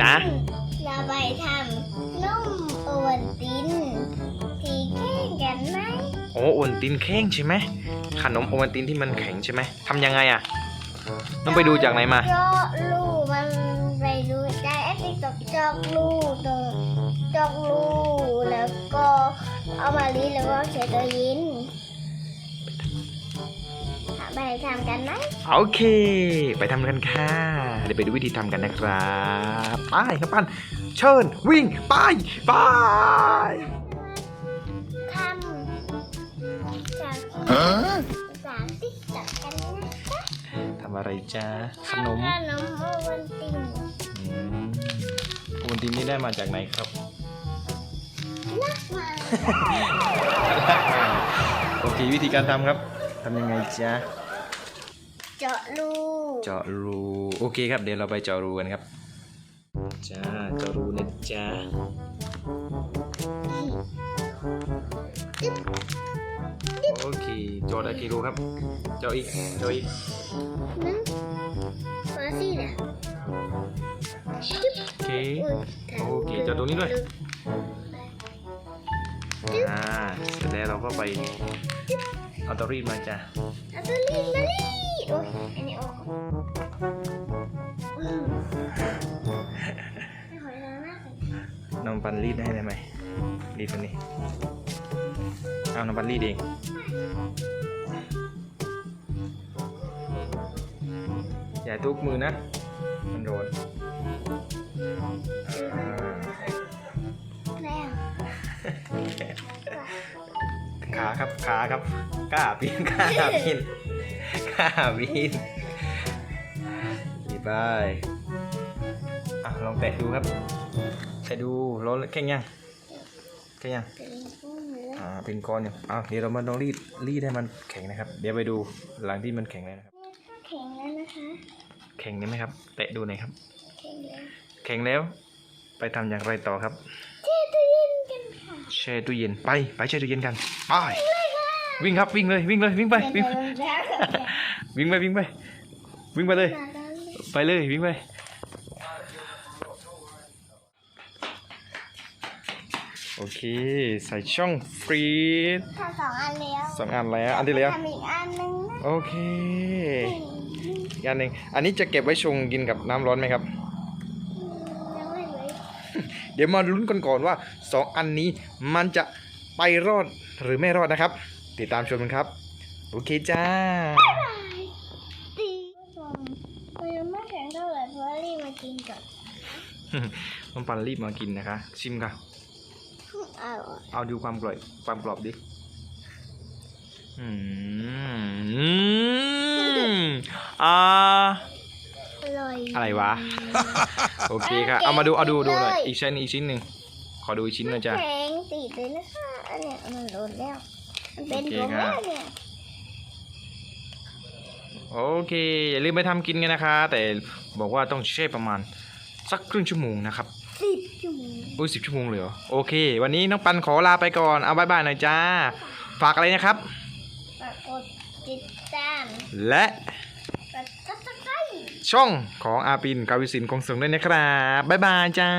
จ๊ะเราไปทำนุ่มโอวันตินสีแข่งกันไหมโอ้โอวันตินแข็งใช่ไหมขนมโอวันตินที่มันแข็งใช่ไหมทำยังไงอะต้องไปดูจากไหนมา เจาะลูกมันไปดูได้แอปติ๊กต็อกจอกลูกตรงจอกลูกแล้วก็เอามาลีแล้วก็เขียนตัวยิน ไปทำกันไหมโอเค ไปทำกันค่ะเดี๋ยวไปดูวิธีทำกันนะครับไปครับปั้นเชิญวิ่งไปไปทำจากสามติ๊กต็อกกันนะคะทำอะไรจ้าขนมขนมโอวันตินอืมโอวันตินนี่ได้มาจากไหนครับนักมาโอเควิธีการทำครับ ทำยังไงจ๊ะ เจาะลูกเจาะรู โอเคครับ เดี๋ยวเราไปเจาะรูกันครับ จ้า เจาะรูนะจ๊ะโอเคเจาะได้กี่รูครับ เจาะอีก เจาะอีกนึงมาสิเนี่ยโอเค โอเคเจาะตรงนี้ด้วย อ่าเสร็จแล้วเราก็ไปเอาเตารีดมาจ้ะเอาตัวลีมาลีโอ้ยอันนี้ออกอืมไม่ขอร้อนมากเลยน้องปันรีดให้ได้ไหมรีดตัวนี้เอาน้องปันรีดเองอย่าทุกมือนะมันโดน ขาครับขาครับกล้าปีนกล้าปีนกล้าปีนดีไปอะลองแตะดูครับแตะดูร้อนแข็งยังแข็งยังเป็นพุ่มเลยอ่าเป็นก้อนอยู่อ้าวเดี๋ยวเรามาลองรีดรีดให้มันแข็งนะครับ เดี๋ยวไปดูหลังที่มันแข็งเลยนะครับ แข็งแล้วนะคะ แข็งได้ไหมครับ แตะดูหน่อยครับ แข็งแล้วแข็งแล้ว ไปทำอย่างไรต่อครับ แช่ตู้เย็นไปไปแช่ตู้เย็นกันไปวิ่งครับวิ่งเลยวิ่งเลยวิ่งไปวิ่งไปวิ่งไปวิ่งไปวิ่งไปเลย ไปเลยวิ่งไปโอเค ใส่ช่องฟรีซทำสองอันแล้วสองอันแล้วอันที่แล้วทำอีกอันนึงนะโอเคอีกอันหนึ่งอันนี้จะเก็บไว้ชงกินกับน้ำร้อนไหมครับยังไม่ เลยเดี๋ยวมาลุ้นกันก่อนว่าสองอันนี้มันจะไปรอดหรือไม่รอดนะครับ ติดตามชมกันครับ โอเคจ้าตีมันยังไม่แข็งเท่าไหร่เพราะว่ารีบมากินก่อนน้องปันรีบมากินนะคะ ชิมค่ะ เอาอะเอาดูความกรอบความกรอบดิอืมอ่าอร่ อยอะไรวะ โอเคค่ะเอามาดู เอาดูดูหน่อย อีกชิ้นอีกชิ้นหนึ่ง ขอดูอีกชิ้นหน่อยจ้ะแข็งติดเลยนะคะอันเนี้ยมันหล่นแล้ว มันเป็นโอเคผงครัแล้บวเนี่ยโอเค อย่าลืมไปทำกินกันนะคะ แต่บอกว่าต้องแช่ประมาณ สักครึ่งชั่วโมงนะครับสิบจุ่มอุ้ยสิบชั่วโมงเลยเหรอ โอเค วันนี้น้องปันขอลาไปก่อน เอาบายบายหน่อยจ้า ฝากอะไรนะครับ ฝากกดติดตาม และ กดซับสไครต์ ช่องของอาปินกาวิสินคงส่งด้วยนะครับบายบายจ้า